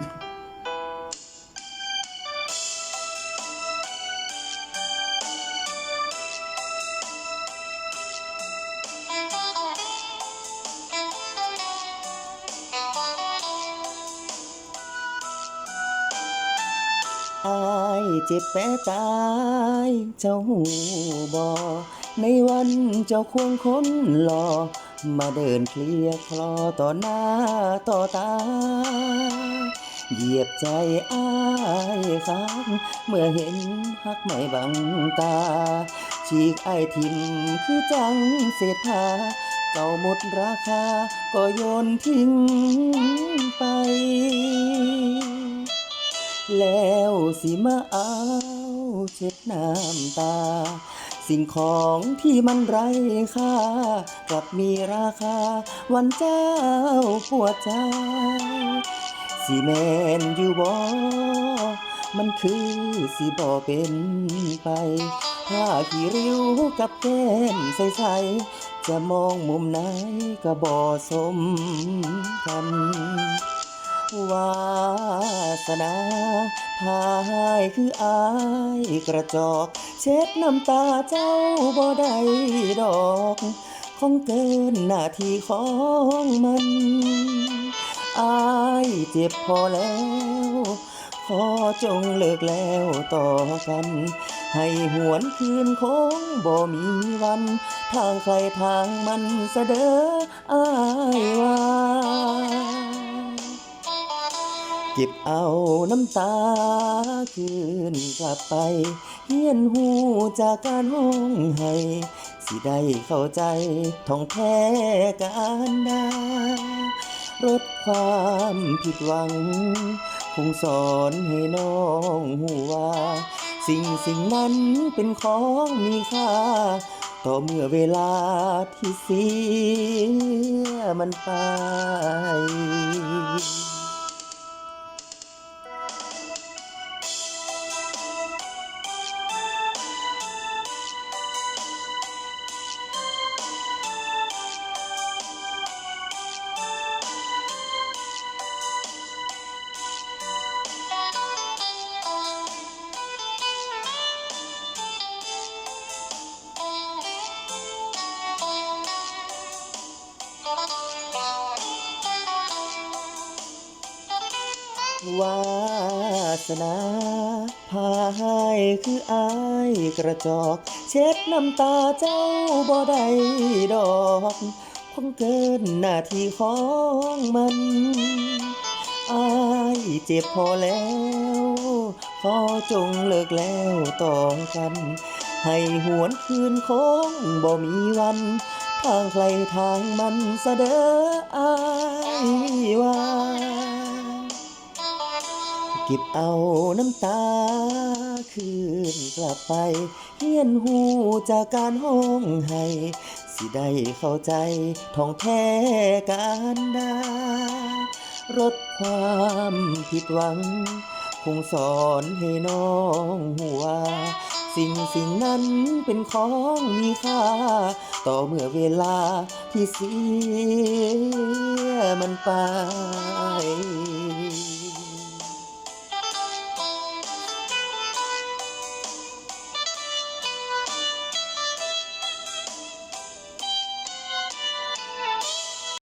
อายเจ็บแป้ตายเจ้าหูบอในวันเจ้าควงคนหล่อมาเดินเคลียคลอต่อหน้าต่อตา เหยียบใจอายค้างเมื่อเห็นหักไม่บังตา ฉีกไอทิมคือจังเศษผ้าเก่าหมดราคา ก็โยนทิ้งไป แล้วสิมาเอาเช็ดน้ำตา สิ่งของที่มันไร้ค่า กลับมีราคา วันเจ้าปวดใจ สิแมนอยู่บ่ มันคือสิบ่เป็นไปถ้าขี้ริ้วกับแก้มใสๆจะมองมุมไหนก็บ่สมกันวาสนาพายคืออายกระจอก เช็ดน้ำตาเจ้าบ่ได้ดอกคงเกินหน้าที่ของมัน อายเจ็บพอแล้ว ขอจงเลิกแล้วต่อกัน ให้หวนคืนคงบ่มีวัน ทางใครทางมันเสดออายว่าเก็บเอาน้ำตาคืนกลับไป เฮียนหูจากการห้องให้สิได้เข้าใจท่องแท้การดา ลดความผิดหวัง คงสอนให้น้องหูว่าสิ่งสิ่งนั้นเป็นของมีค่า ต่อเมื่อเวลาที่เสียมันไป วาสนาพาให้คืออายกระจอก เช็ดน้ำตาเจ้าบ่ได้ดอกคงเกินหน้าที่ของมันอายเจ็บพอแล้วขอจงเลิกแล้วต่อกัน ให้หวนคืนคงบ่มีวัน ทางใครทางมันเสดออายว่า เก็บเอาน้ำตาคืนกลับไปเฮียนหูจากการห้องให้ สิได้เข้าใจท่องแท้การดารดความผิดหวัง คงสอนให้น้องหัว สิ่งสิ่งนั้นเป็นของมีค่า ต่อเมื่อเวลาที่เสียมันไป